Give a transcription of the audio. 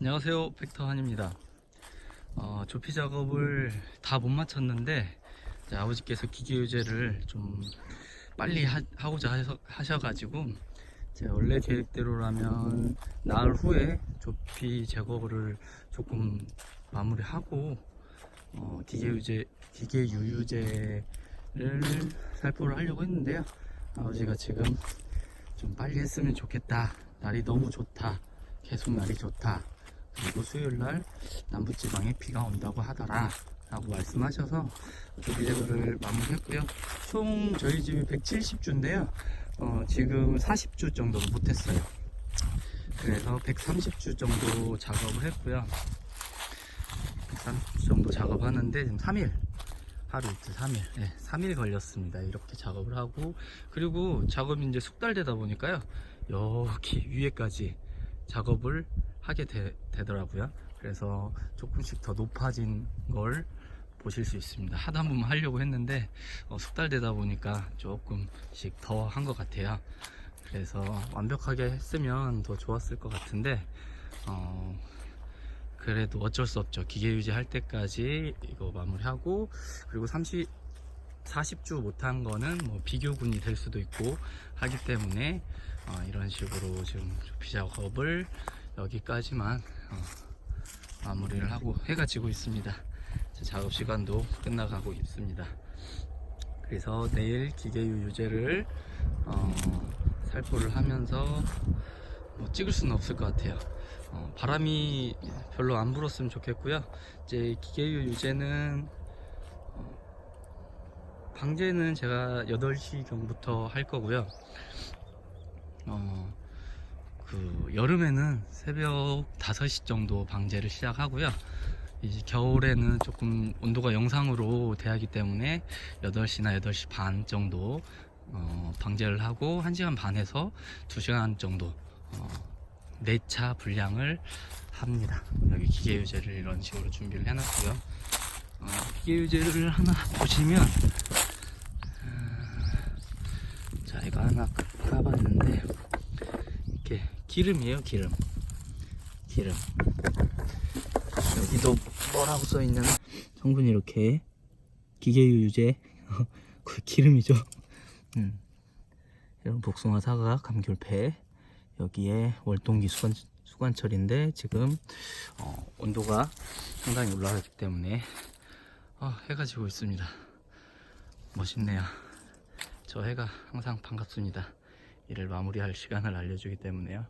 안녕하세요. 벡터한입니다. 어, 조피 작업을 다 못 마쳤는데 아버지께서 기계 유제를 좀 빨리 하, 고자 하셔, 하셔가지고 제 원래 계획대로라면 나흘 후에 조피 작업을 조금 마무리하고 어, 기계 유제 기계 유유제를 살포를 하려고 했는데요. 아버지가 지금 좀 빨리 했으면 좋겠다. 날이 너무 좋다. 계속 날이 좋다 그리고 수요일날 남부지방에 비가 온다고 하더라 라고 말씀하셔서 조비제거를 마무리했고요. 총 저희 집이 170주인데요. 어, 지금 40주 정도 못했어요. 그래서 130주 정도 작업을 했고요. 130주 정도 작업하는데 지금 3일 하루 이틀 3일 네, 3일 걸렸습니다. 이렇게 작업을 하고 그리고 작업이 이제 숙달되다 보니까요. 여기 위에까지 작업을 하게 되, 되더라고요. 그래서 조금씩 더 높아진 걸 보실 수 있습니다. 하다 보면 하려고 했는데 어, 숙달되다 보니까 조금씩 더 한 것 같아요. 그래서 완벽하게 했으면 더 좋았을 것 같은데 어, 그래도 어쩔 수 없죠. 기계 유지할 때까지 이거 마무리하고 그리고 30 40주 못한 거는 뭐 비교군이 될 수도 있고 하기 때문에 어, 이런 식으로 지금 작업을 여기까지만 어, 마무리를 하고 해가 지고 있습니다. 제 작업 시간도 끝나가고 있습니다. 그래서 내일 기계유 유제를 어, 살포를 하면서 뭐 찍을 수는 없을 것 같아요. 어, 바람이 별로 안 불었으면 좋겠고요. 이제 기계유 유제는 방제는 제가 8시 경부터 할 거고요. 어, 그 여름에는 새벽 5시 정도 방제를 시작하고요. 이제 겨울에는 조금 온도가 영상으로 돼야하기 때문에 8시나 8시 반 정도 어, 방제를 하고 1시간 반에서 2시간 정도 어, 4차 분량을 합니다. 여기 기계 유제를 이런 식으로 준비를 해놨고요. 어, 기계 유제를 하나 보시면 자 이거 하나 까봤는데 기름이에요 기름 기름 여기도 뭐라고 써있냐면 성분이 이렇게 기계유 유제 그 기름이죠 음. 이런 복숭아 사과 감귤패 여기에 월동기 수관, 수관철인데 지금 어, 온도가 상당히 올라가기 때문에 어, 해가 지고 있습니다 멋있네요 저 해가 항상 반갑습니다. 일을 마무리할 시간을 알려주기 때문에요.